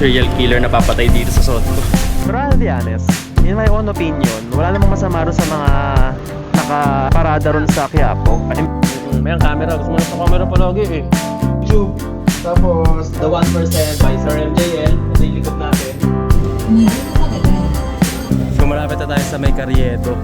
Serial killer na papatay dito sa suot ko. Pero I'll be honest, in my own opinion, wala namang masama ron sa mga nakaparada ron sa Quiapo. Ay, May ang camera. Gusto mo na sa camera palagi eh. YouTube. Tapos, The 1% by Sir MJL. Ito yung likod natin. So malapit na tayo sa may Carriedo.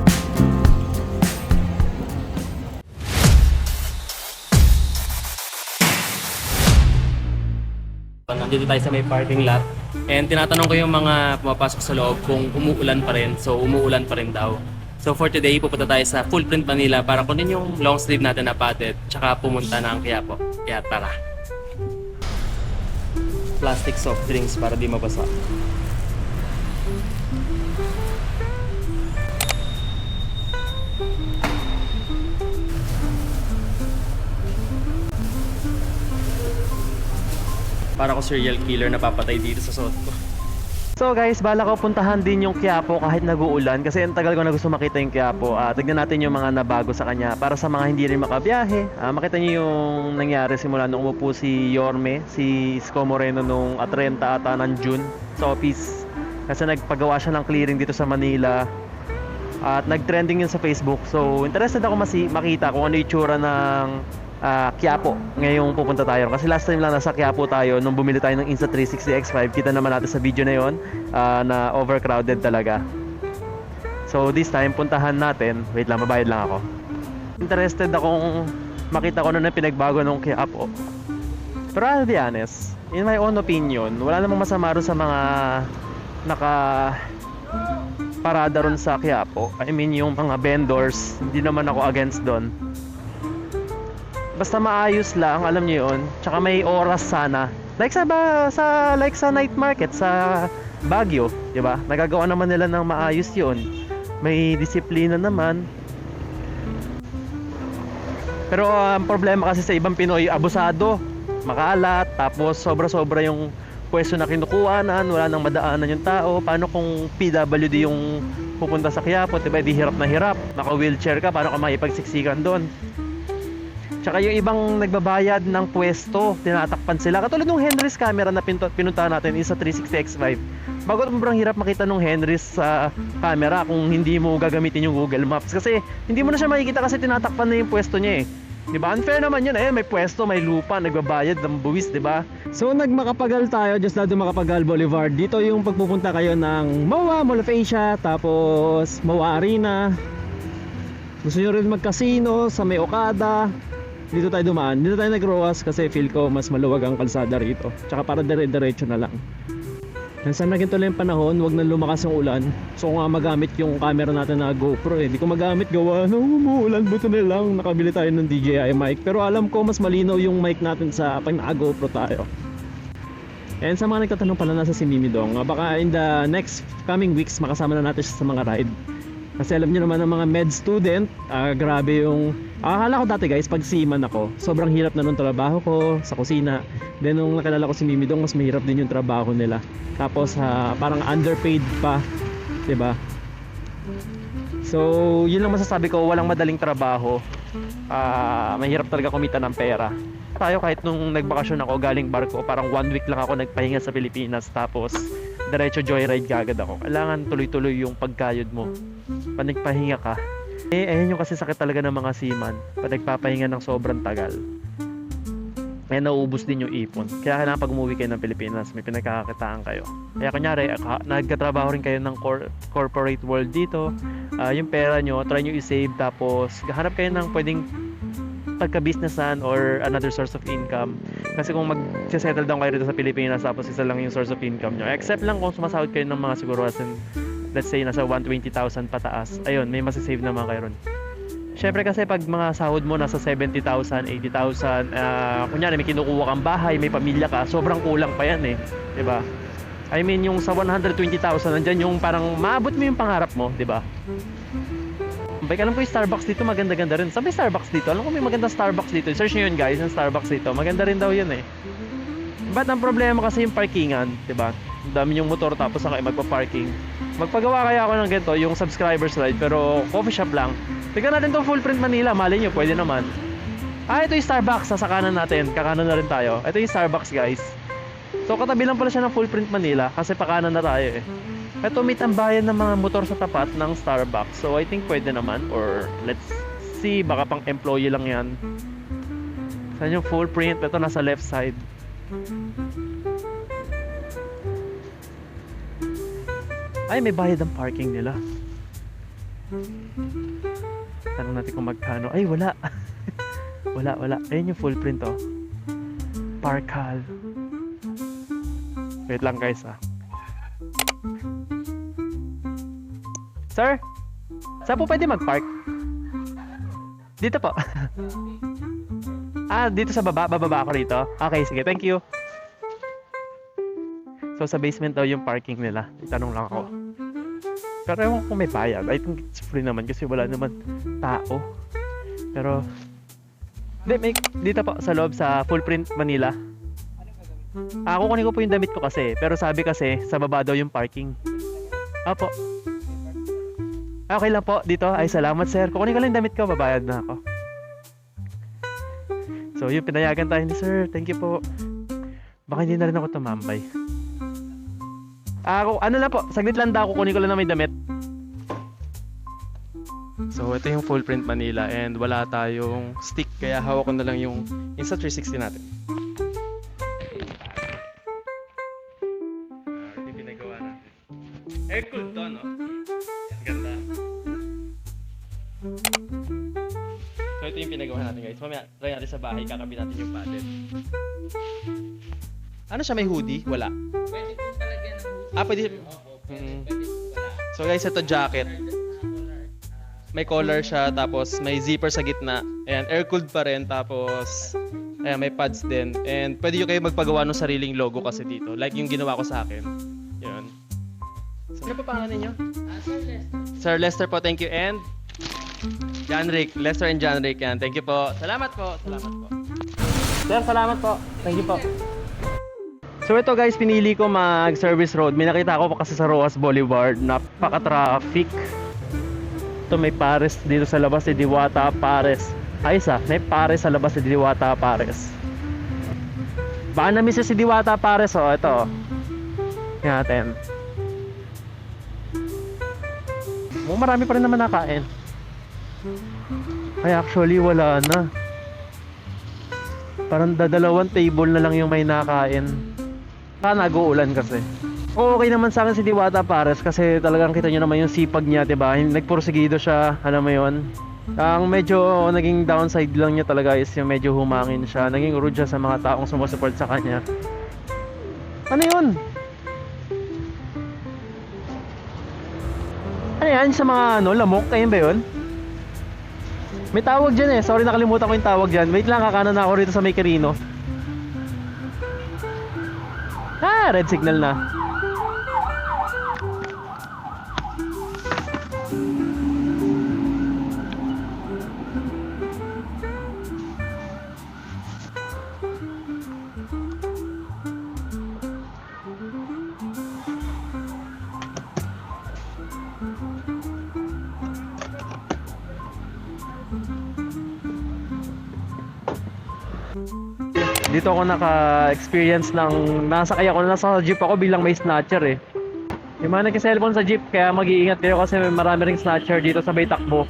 Nandito tayo sa may parking lot. And tinatanong ko yung mga pumapasok sa loob kung umuulan pa rin. So umuulan pa rin daw. So for today, pupunta tayo sa Full Print Manila para kunin yung long sleeve natin na padded. Tsaka pumunta na ang Quiapo. Kaya tara. Plastic soft drinks para di mabasa. Para ko serial killer na papatay dito sa suot ko. So guys, bala ko puntahan din yung Quiapo kahit nag-uulan kasi ang tagal ko na gusto makita yung Quiapo. Ah, tignan natin yung mga nabago sa kanya para sa mga hindi rin makabiyahe. Ah, makita niyo yung nangyari simula nung umupo si Yorme, si Isko Moreno nung at 30 ata ng June sa office. Kasi nagpagawa siya ng clearing dito sa Manila. At nag-trending yun sa Facebook. So, interested ako masi makita kung ano yung itsura ng ah, Quiapo ngayong pupunta tayo. Kasi last time lang nasa Quiapo tayo nung bumili tayo ng Insta360 X5. Kita naman natin sa video na yon ah, na overcrowded talaga. So this time puntahan natin. Wait lang, mabayad lang ako. Interested akong makita ko ano na pinagbago ng Quiapo. Pero I'll be honest, in my own opinion, wala namang masama sa mga naka parada ron sa Quiapo. I mean yung mga vendors, hindi naman ako against doon. Basta maayos lang, alam niyo 'yon. Tsaka may oras sana. Like sa ba, sa like sa night market sa Baguio, 'di ba? Nagagawa naman nila ng maayos 'yon. May disiplina naman. Pero ang problema kasi sa ibang Pinoy, abusado, makalat, tapos sobra-sobra yung pwesto na kinukuhanan, wala nang madaanan yung tao. Paano kung PWD yung pupunta sa Quiapo, 'di ba? Di hirap na hirap. Naka-wheelchair ka, paano ka maipagsiksikan doon? Tsaka yung ibang nagbabayad ng pwesto, tinatakpan sila. Katulad nung Henry's camera na pinto- natin is sa 360X5. Bago sobrang hirap makita nung Henry's sa camera kung hindi mo gagamitin yung Google Maps. Kasi hindi mo na siya makikita kasi tinatakpan na yung pwesto niya eh. Di ba? Unfair naman yun eh. May pwesto, may lupa, nagbabayad ng buwis, di ba? So nagmakapagal tayo, just lado Makapagal Boulevard. Dito yung pagpupunta kayo ng MOA, Mall of Asia, tapos MOA Arena. Gusto nyo rin magkasino sa may Okada. Dito tayo dumaan. Dito tayo nag-roas kasi feel ko mas maluwag ang kalsada rito. Tsaka para dire-diretso na lang. Minsan na ganito lang yung panahon, wag na lumakas yung ulan. So kung nga magamit yung camera natin na GoPro eh. Ko magamit gawa, no, umuulan, buto na lang. Nakabili tayo ng DJI mic. Pero alam ko mas malinaw yung mic natin sa pag naka-GoPro tayo. And sa mga nagtatanong pala nasa si Mimi Dong, ah, baka in the next coming weeks makasama na natin siya sa mga ride. Kasi alam niyo naman ng mga med student, ah, grabe yung... Akala ko dati guys, pag seaman ako, sobrang hirap na nung trabaho ko sa kusina. Then nung nakilala ko si Mimi Dong, mas mahirap din yung trabaho nila. Tapos ah, parang underpaid pa, 'di ba? So, yun lang masasabi ko, walang madaling trabaho. Ah, mahirap talaga kumita ng pera. Tayo kahit nung nagbakasyon ako galing barko, parang one week lang ako nagpahinga sa Pilipinas tapos diretso joyride kagad ako. Kailangan tuloy-tuloy yung pagkayod mo. Pag nagpahinga ka. Eh, ayun yung kasi sakit talaga ng mga seaman. Pag nagpapahinga ng sobrang tagal. Kaya nauubos din yung ipon. Kaya kailangan pag umuwi kayo ng Pilipinas, may pinagkakakitaan kayo. Kaya kunyari, ka- nagkatrabaho rin kayo ng cor- corporate world dito. Ah, yung pera nyo, try nyo i-save tapos hanap kayo ng pwedeng pagka-businessan or another source of income. Kasi kung mag-settle down kayo dito sa Pilipinas tapos isa lang yung source of income nyo. Except lang kung sumasahod kayo ng mga in, let's say nasa 120,000 pataas. Ayun, may masasave naman kayo ron. Syempre kasi pag mga sahod mo nasa 70,000, 80,000, ah kunyari may kinukuha kang bahay, may pamilya ka, sobrang kulang pa yan eh. ba? I mean yung sa 120,000 nandyan yung parang maabot mo yung pangarap mo, ba? Bay, alam ko yung Starbucks dito maganda-ganda rin. Saan Starbucks dito? Alam ko may maganda Starbucks dito. Search nyo yun guys, yung Starbucks dito. Maganda rin daw yun eh. But ang problema kasi yung parkingan, 'di ba? Ang dami yung motor tapos saka magpa-parking. Magpagawa kaya ako ng ganito, yung subscribers ride pero coffee shop lang. Tignan natin tong full print Manila, mali nyo, pwede naman. Ah, ito yung Starbucks, sa kanan natin, kakanan na rin tayo. Ito yung Starbucks guys. So katabi lang pala siya ng Full Print Manila kasi pakanan na tayo eh. Ito meet ang bayan ng mga motor sa tapat ng Starbucks. So I think pwede naman or let's see baka pang employee lang yan. Saan yung full print? Ito nasa left side. Ay, may bayad ang parking nila. Tanong natin kung magkano. Ay, wala. wala, wala. Ayun yung full print oh. Parkal. Wait lang guys ah. Sir? Saan po pwede mag-park? Dito po. ah, dito sa baba? Bababa ako rito? Okay, sige. Thank you. So, sa basement daw yung parking nila. Itanong lang ako. Pero ewan ko may bayad. I think it's free naman kasi wala naman tao. Pero, hindi, may, dito po sa loob sa Full Print Manila. Ah, kukunin ko po yung damit ko kasi. Pero sabi kasi, sa baba daw yung parking. Apo. Ah, Okay lang po dito. Ay, salamat sir. Kukunin ko lang yung damit ko. Babayad na ako. So, yun, pinayagan tayo ni sir. Thank you po. Baka hindi na rin ako tumambay. Ah, ako, ano lang po, saglit lang daw, kukunin ko lang na may damit. So, ito yung full print Manila and wala tayong stick kaya hawak ko na lang yung Insta360 natin. Ito pinagawa natin. Eh, cool to, no? Ganda. So, ito yung pinagawa natin, guys. Mamaya, try natin sa bahay, kakabit natin yung padded. Ano siya, may hoodie? Wala. Ng Ah, pwede. Mm. So guys, ito jacket. May collar siya, tapos may zipper sa gitna. Ayan, air-cooled pa rin, tapos ayan, may pads din. And pwede nyo kayo magpagawa ng sariling logo kasi dito. Like yung ginawa ko sa akin. Yun. So, ano pa pangalan ninyo? Ah, sir, Lester. Sir Lester po, thank you. And John Rick, Lester and John Rick yan. Thank you po. Salamat po. Salamat po. Sir, salamat po. Thank you po. So ito guys, pinili ko mag-service road. May nakita ako kasi sa Roas Boulevard. Napaka-traffic. Ito may pares dito sa labas ni Diwata Pares. Ay isa, may pares sa labas ni Diwata Pares. Baka na-miss si Diwata Pares oh. Ito. Tingnan natin. Oh, marami pa rin naman nakain. Ay actually wala na. Parang dadalawang table na lang yung may nakain. Saka nag-uulan kasi. Okay naman sa akin si Diwata Pares kasi talagang kita nyo naman yung sipag niya, 'di ba? Nagporsigido siya, alam mo 'yon. Ang medyo naging downside lang niya talaga is yung medyo humangin siya. Naging rude siya sa mga taong sumusupport sa kanya. Ano 'yun? Ano yan sa mga ano, lamok? Ayun ba 'yun? May tawag dyan eh. Sorry nakalimutan ko yung tawag dyan. Wait lang, kakanan na ako rito sa may Quirino. Ah, red signal na. Dito ako naka-experience ng nasakay ako nasa jeep ako bilang may snatcher eh. Yung mga nagka-cellphone sa jeep kaya mag-iingat kayo kasi may marami ring snatcher dito sa may takbo.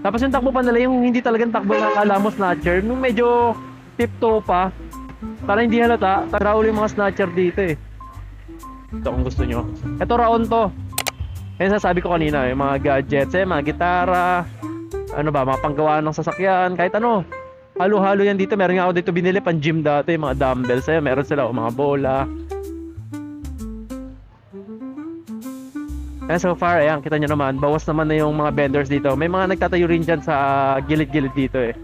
Tapos yung takbo pa nila yung hindi talagang takbo na akala mo snatcher, yung medyo tiptoe pa. Para hindi halata, tarawal yung mga snatcher dito eh. Ito kung gusto nyo. Ito raon to. Kaya sasabi ko kanina, yung mga gadgets, eh, mga gitara, ano ba, mga panggawa ng sasakyan, kahit ano. Halo-halo yan dito. Meron nga ako dito binili pang gym dati, mga dumbbells. Ayun, meron sila, o mga bola. Kaya so far, ayan, kita nyo naman, bawas naman na yung mga vendors dito. May mga nagtatayo rin dyan sa gilid-gilid dito eh.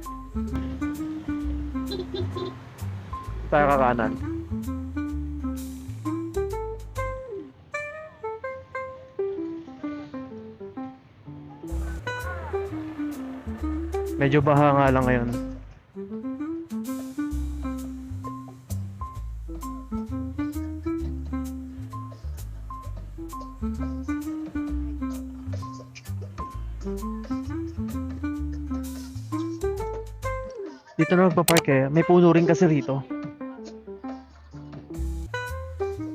Tayo kakanan. Medyo baha nga lang ngayon. Dito na magpa-park eh. May puno rin kasi rito.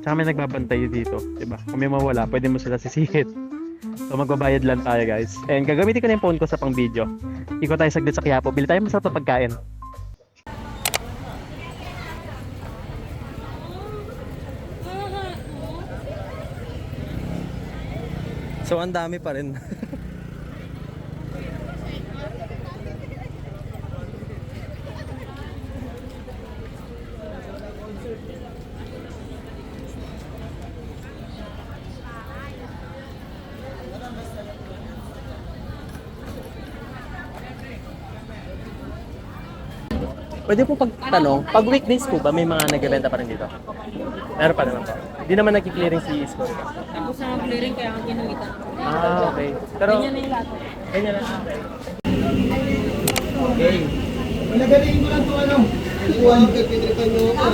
Tsaka may nagbabantay dito, di ba? Kung may mawala, pwede mo sila sisihit. So magbabayad lang tayo guys. And gagamitin ko na yung phone ko sa pang video. Iko tayo saglit sa Quiapo. Bili tayo masarap na pagkain. So ang dami pa rin. Pwede po pagtanong, pag weekdays po ba may mga nagbebenta pa rin dito? Meron pa naman po. Hindi naman nagki-clearing si Isko. Tapos na clearing kaya ang ginamita. Ah, okay. Pero, Ganyan na yung lahat. ganyan lang. Okay. Pinagaling mo lang ito ano. Ikuha yung pipitripan nyo ako.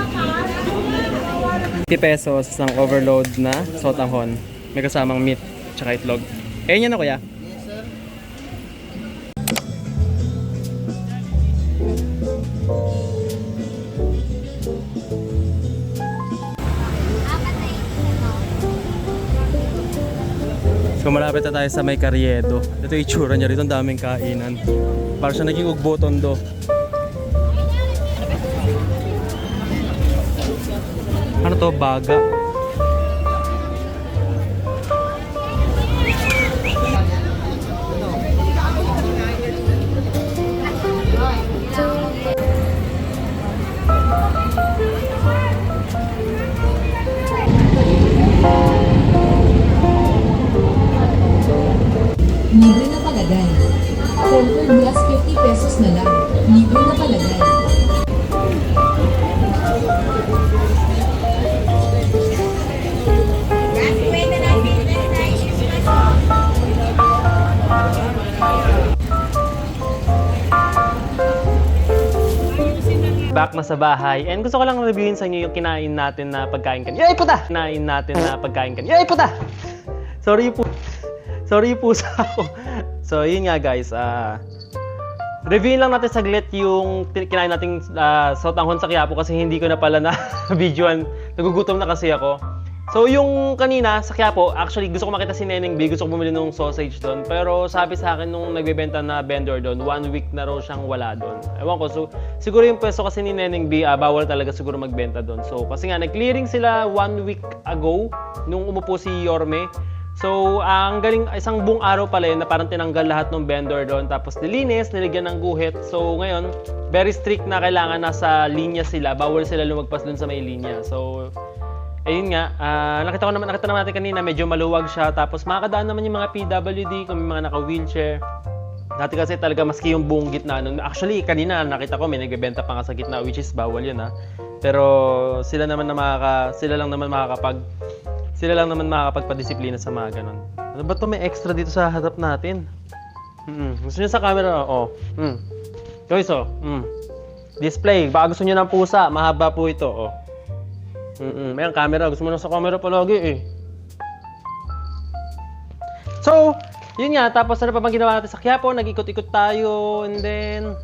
50 pesos ng overload na sotanghon. May kasamang meat tsaka itlog. Eh, yan na kuya. So malapit na tayo sa may Carriedo. Ito yung itsura niya rito, ang daming kainan. Para siya naging ugboton do. Ano to? Baga. Conquer Glass 50 pesos na lang. Libre na palagay. Back na sa bahay. And gusto ko lang reviewin sa inyo yung kinain natin na pagkain kanina. Yay, puta! Kinain natin na pagkain kanina. Yay, puta! Sorry po. Sorry po sa ako. So, yun nga guys. ah reviewin lang natin saglit yung kinain nating uh, sotanghon sa Quiapo kasi hindi ko na pala na videoan. Nagugutom na kasi ako. So yung kanina sa Quiapo, actually gusto ko makita si Neneng B, gusto ko bumili ng sausage doon. Pero sabi sa akin nung nagbebenta na vendor doon, one week na raw siyang wala doon. Ewan ko, so siguro yung pwesto kasi ni Neneng B, ah, bawal talaga siguro magbenta doon. So kasi nga, nag-clearing sila one week ago nung umupo si Yorme. So, ang galing, isang buong araw pala yun na parang tinanggal lahat ng vendor doon. Tapos nilinis, nilagyan ng guhit. So, ngayon, very strict na kailangan nasa linya sila. Bawal sila lumagpas doon sa may linya. So, ayun nga, ah, nakita ko naman, nakita naman natin kanina, medyo maluwag siya. Tapos makakadaan naman yung mga PWD, kung may mga naka-wheelchair. Dati kasi talaga maski yung buong gitna nun. Actually, kanina nakita ko may nagbebenta pa nga sa gitna which is bawal yun ha. Pero sila naman na makaka, sila lang naman makakapag sila lang naman makakapagpadisiplina sa mga ganun. Ano ba to may extra dito sa harap natin? Mm Gusto niyo sa camera? Oo. Oh. Mm. Guys, oh. Mm. Display. Baka gusto niyo ng pusa. Mahaba po ito. Oh. Mm-mm. May ang camera. Gusto mo na sa camera palagi eh. So, yun nga. Tapos ano pa bang ginawa natin sa Quiapo? Nag-ikot-ikot tayo. And then,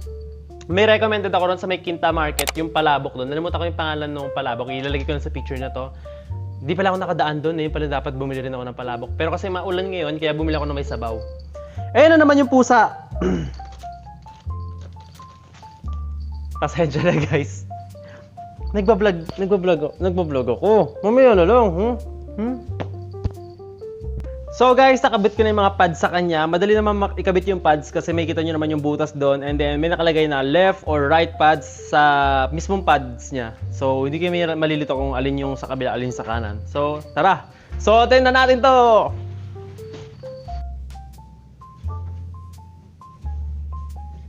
may recommended ako ron sa may Quinta Market, yung palabok doon. Nalimutan ko yung pangalan ng palabok. Ilalagay ko na sa picture na to. Di pala ako nakadaan doon eh. Pala dapat bumili rin ako ng palabok. Pero kasi maulan ngayon, kaya bumili ako ng may sabaw. Ayun na naman yung pusa. Pasensya na guys. Nagbablog, nagbablog, nagbablog ako. Mamaya na lang, hmm? Hmm? So guys, nakabit ko na yung mga pads sa kanya. Madali naman ikabit yung pads kasi may kita nyo naman yung butas doon. And then may nakalagay na left or right pads sa mismong pads niya. So hindi kayo malilito kung alin yung sa kabila, alin sa kanan. So tara! So na natin to!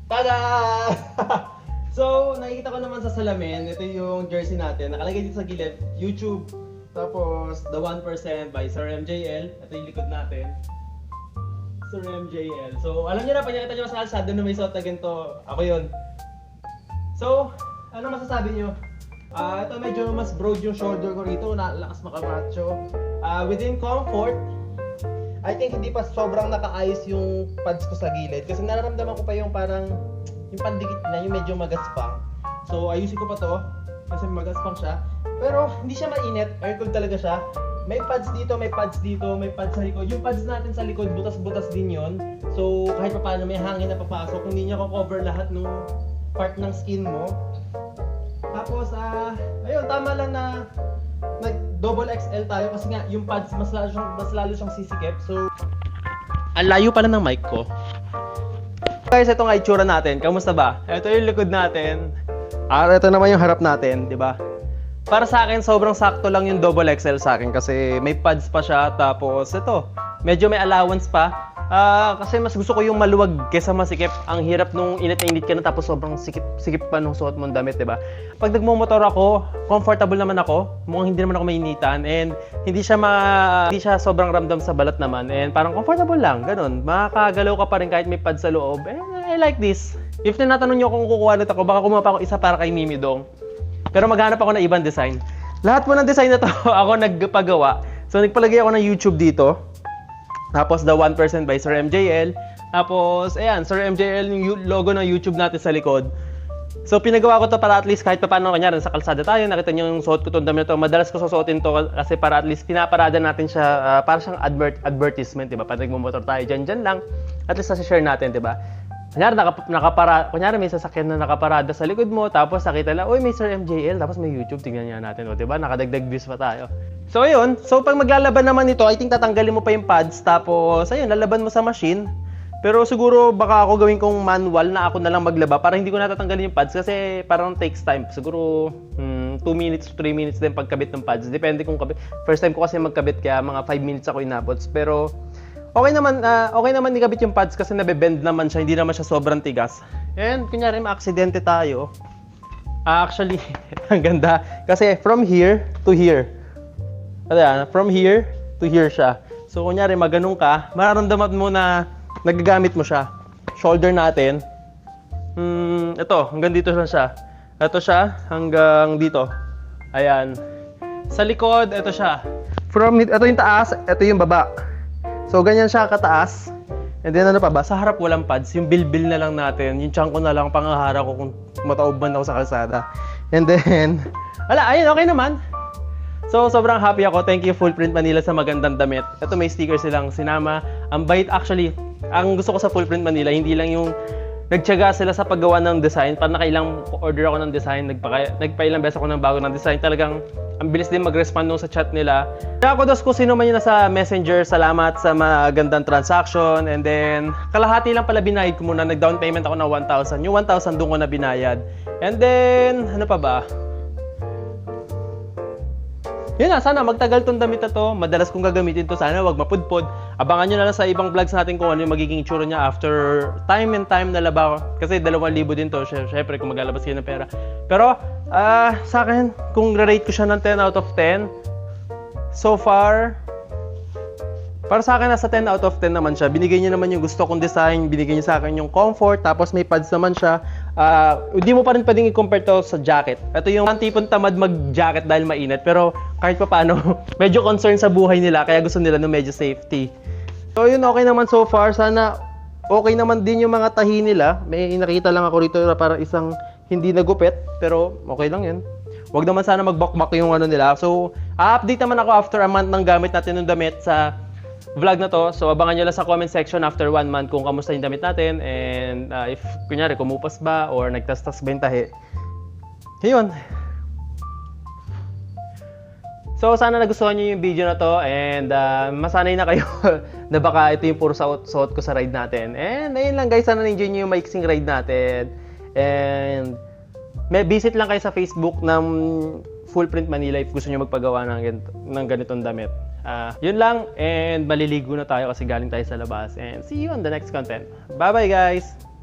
Tada! so, nakikita ko naman sa salamin, ito yung jersey natin. Nakalagay dito sa gilid, YouTube. Tapos, The 1% by Sir MJL. Ito yung likod natin. Sir MJL. So, alam niyo na, pag nakita niyo sa kalsada na may suot na ganito, ako yun. So, ano masasabi niyo? Ah, ito medyo mas broad yung shoulder ko rito, nalakas makamacho. Ah, within comfort, I think hindi pa sobrang nakaayos yung pads ko sa gilid kasi nararamdaman ko pa yung parang yung pandikit na yung medyo magaspang. So ayusin ko pa to. Kasi magaspang siya. Pero hindi siya mainit, air-cooled talaga siya. May pads dito, may pads dito, may pads sa likod. Yung pads natin sa likod, butas-butas din yon. So, kahit pa paano may hangin na papasok, hindi niya ko-cover lahat ng part ng skin mo. Tapos, ah, ayun, tama lang na nag double XL tayo kasi nga yung pads mas lalo siyang, mas lalo siyang sisikip. So, ang layo pala ng mic ko. Guys, ito nga itsura natin. Kamusta ba? Ito yung likod natin. Ah, ito naman yung harap natin, di ba? Para sa akin, sobrang sakto lang yung double XL sa akin kasi may pads pa siya. Tapos, ito, medyo may allowance pa. Ah, kasi mas gusto ko yung maluwag kesa masikip. Ang hirap nung init na init ka na tapos sobrang sikip, sikip pa nung suot mong damit, di ba? Pag nagmumotor ako, comfortable naman ako. Mukhang hindi naman ako mainitan and hindi siya ma hindi siya sobrang ramdam sa balat naman and parang comfortable lang, ganun. Makakagalaw ka pa rin kahit may pad sa loob. And I like this. If tinatanong niyo kung kukuha nito ako, baka kumuha pa ako isa para kay Mimi Dong. Pero maghanap ako ng ibang design. Lahat po ng design na to, ako nagpagawa. So nagpalagay ako ng YouTube dito. Tapos the 1% by Sir MJL. Tapos, ayan, Sir MJL yung yu- logo ng YouTube natin sa likod. So, pinagawa ko to para at least kahit pa paano, kanyari, sa kalsada tayo, nakita niyo yung suot ko itong damit na to. Madalas ko susuotin to kasi para at least pinaparada natin siya, ah, para siyang advert, advertisement, di ba? Pag nagmumotor tayo dyan, dyan lang, at least nasa-share natin, di ba? Kunyari, naka, nakapara, kunyari may sasakyan na nakaparada sa likod mo, tapos nakita lang, uy, may Sir MJL, tapos may YouTube, tingnan niya natin, o, di ba? Nakadagdag views pa tayo. So, ayun. So, pag maglalaban naman ito, I think tatanggalin mo pa yung pads, tapos, ayun, lalaban mo sa machine. Pero siguro baka ako gawin kong manual na ako na lang maglaba para hindi ko natatanggalin yung pads kasi parang takes time. Siguro 2 minutes to 3 minutes din pagkabit ng pads. Depende kung kabit. First time ko kasi magkabit kaya mga 5 minutes ako inabot. Pero okay naman ah, okay naman ikabit yung pads kasi nabe-bend naman siya, hindi naman siya sobrang tigas. And kunyari maaksidente tayo. Ah, actually, ang ganda. Kasi from here to here. Ayan, from here to here siya. So, kunyari, maganong ka, mararamdaman mo na nagagamit mo siya. Shoulder natin. Hmm, ito, hanggang dito lang siya. Ito siya, hanggang dito. Ayan. Sa likod, ito siya. From, ito yung taas, ito yung baba. So, ganyan siya kataas. And then ano pa ba? Sa harap walang pads. Yung bilbil na lang natin. Yung tiyan ko na lang pangahara ko kung mataob man ako sa kalsada. And then, wala, ayun, okay naman. So, sobrang happy ako. Thank you Full Print Manila sa magandang damit. Ito may sticker silang sinama. Ang bait actually, ang gusto ko sa Full Print Manila, hindi lang yung nagtiyaga sila sa paggawa ng design. Parang nakailang order ako ng design, nagpaka, nagpailang beses ako ng bago ng design. Talagang ang bilis din mag-respond nung sa chat nila. Kaya ako dos kung sino man yun nasa messenger, salamat sa magandang transaction. And then, kalahati lang pala binayad ko muna. Nag-down payment ako ng 1,000. Yung 1,000 doon ko na binayad. And then, ano pa ba? Yun na, sana magtagal tong damit na to. Madalas kong gagamitin to. Sana wag mapudpod. Abangan nyo na lang sa ibang vlogs natin kung ano yung magiging itsura niya after time and time na laba. Kasi 2,000 din to. Syempre, kung maglalabas kayo ng pera. Pero, ah, sa akin, kung rate ko siya ng 10 out of 10, so far, para sa akin, nasa 10 out of 10 naman siya. Binigay niya naman yung gusto kong design, binigay niya sa akin yung comfort, tapos may pads naman siya. Ah, hindi mo pa rin pwedeng i-compare to sa jacket. Ito yung tipong tamad mag-jacket dahil mainit, pero kahit pa paano, medyo concern sa buhay nila, kaya gusto nila ng medyo safety. So yun, okay naman so far. Sana okay naman din yung mga tahi nila. May nakita lang ako rito na parang isang hindi nagupit, pero okay lang yun. Huwag naman sana magbakbak yung ano nila. So, a-update naman ako after a month ng gamit natin ng damit sa vlog na to. So, abangan nyo lang sa comment section after one month kung kamusta yung damit natin. And uh, if, kunyari, kumupas ba or nagtastas ba yung tahi. Ayun. So, sana nagustuhan nyo yung video na to and uh, masanay na kayo na baka ito yung puro suot, suot ko sa ride natin. And ayun lang guys, sana na-enjoy nyo yung maiksing ride natin. And may visit lang kayo sa Facebook ng Full Manila if gusto nyo magpagawa ng, ng ganitong damit. Ah, yun lang and maliligo na tayo kasi galing tayo sa labas. And see you on the next content. Bye-bye guys!